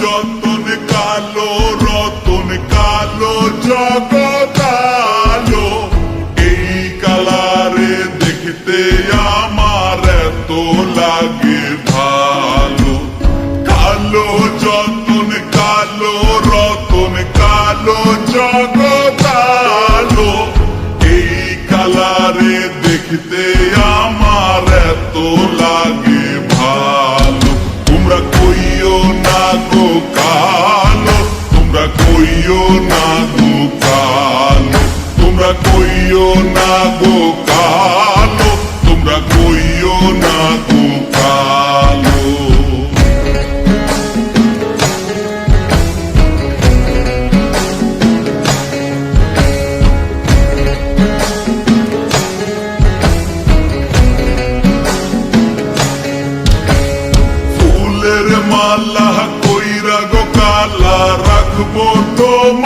যতন কালো, রতন এই কালারে আমার এত লাগে ভালো। কালো যতন কালো, রতন কালো জগত আলো। এই কালারে দেখতে না গো কালো তোমরা কইও না গো কালো ফুলের মালা কইরা গো কালা রাখব গলায়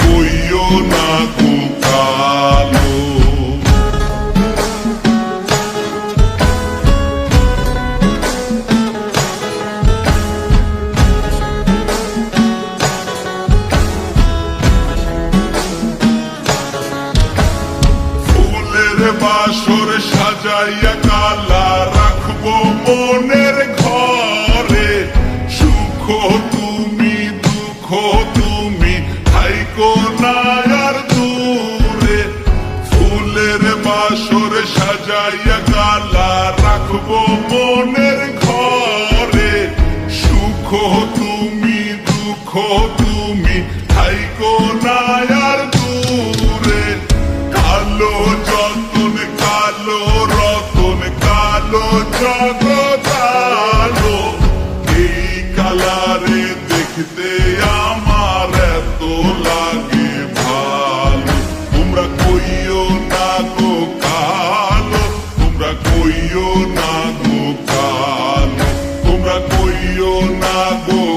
কইও না গো ফুলের বাসর সাজাইয়া কালা বাসর সাজাইয়া কালা রাখব মনের ঘরে। সুখ তুমি, দুঃখ তুমি হাইকো নায়ার দূরে। কালো যতন, কালো রতন, কালো জগতালো এই কালারে দেখতে আমার এত লাগে ভালো। তোমরা কইও না গো you're not going